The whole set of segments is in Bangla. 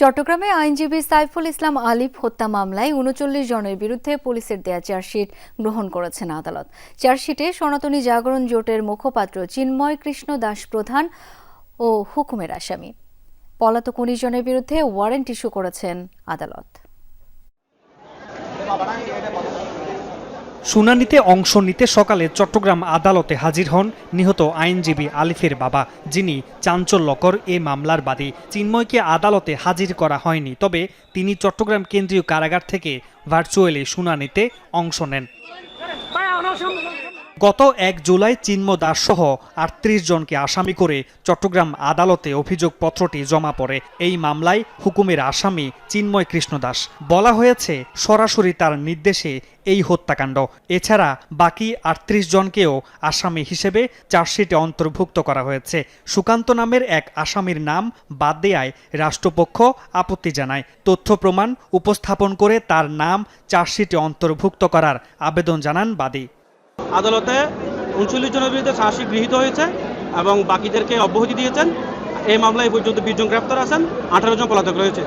চট্টগ্রামে আইনজীবী সাইফুল ইসলাম আলিফ হত্যা মামলায় উনচল্লিশ জনের বিরুদ্ধে পুলিশের দেয়া চার্জশিট গ্রহণ করেছেন আদালত। চার্জশিটে সনাতনী জাগরণ জোটের মুখপাত্র চিন্ময় কৃষ্ণ দাস প্রধান ও হুকুমের আসামি। পলাতক উনিশ জনের বিরুদ্ধে ওয়ারেন্ট ইস্যু করেছেন আদালত। শুনানিতে অংশ নিতে সকালে চট্টগ্রাম আদালতে হাজির হন নিহত আইনজীবী আলিফের বাবা, যিনি চাঞ্চল্যকর এ মামলার বাদী। চিন্ময়কে আদালতে হাজির করা হয়নি, তবে তিনি চট্টগ্রাম কেন্দ্রীয় কারাগার থেকে ভার্চুয়ালি শুনানিতে অংশ নেন। গত এক জুলাই চিন্ময় দাস সহ আটত্রিশ জনকে আসামি করে চট্টগ্রাম আদালতে অভিযোগপত্রটি জমা পড়ে। এই মামলায় হুকুমের আসামি চিন্ময় কৃষ্ণ দাস। বলা হয়েছে, সরাসরি তার নির্দেশে এই হত্যাকাণ্ড। এছাড়া বাকি আটত্রিশ জনকেও আসামি হিসেবে চার্জশিটে অন্তর্ভুক্ত করা হয়েছে। সুকান্ত নামের এক আসামির নাম বাদ দেয়ায় রাষ্ট্রপক্ষ আপত্তি জানায়। তথ্য প্রমাণ উপস্থাপন করে তার নাম চার্জশিটে অন্তর্ভুক্ত করার আবেদন জানান বাদী। আদালতে উনচল্লিশ জনের বিরুদ্ধে শাসি গৃহীত হয়েছে এবং বাকিদেরকে অব্যাহতি দিয়েছেন। এই মামলায় পর্যন্ত বিশ জন গ্রেপ্তার আছেন, আঠারো জন পলাতক রয়েছে।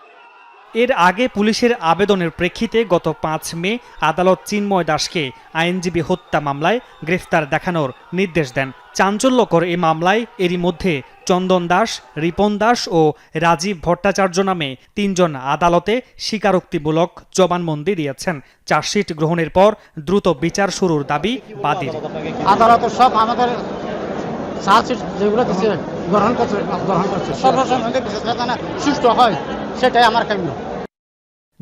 এর আগে পুলিশের আবেদনের প্রেক্ষিতে গত পাঁচ মে আদালত চিন্ময় দাসকে আইনজীবী হত্যা মামলায় গ্রেফতার দেখানোর নির্দেশ দেন। চাঞ্চল্যকর এ মামলায় এরই মধ্যে চন্দন দাস, রিপন দাস ও রাজীব ভট্টাচার্য নামে তিনজন আদালতে স্বীকারোক্তিমূলক জবানবন্দি দিয়েছেন। চার্জশিট গ্রহণের পর দ্রুত বিচার শুরুর দাবি বাদীর। আদালত সব আমাদের গ্রহণ করছে বিশেষ হয়, সেটাই আমার কাম্য।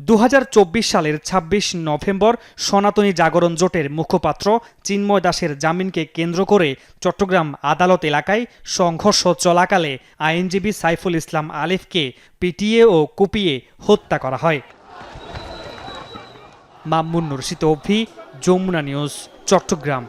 দু হাজার চব্বিশ সালের ২৬ নভেম্বর সনাতনী জাগরণ জোটের মুখপাত্র চিন্ময় দাসের জামিনকে কেন্দ্র করে চট্টগ্রাম আদালত এলাকায় সংঘর্ষ চলাকালে আইনজীবী সাইফুল ইসলাম আলিফকে পিটিয়ে ও কুপিয়ে হত্যা করা হয়। মামুন নুরশিত অভি, যমুনা নিউজ, চট্টগ্রাম।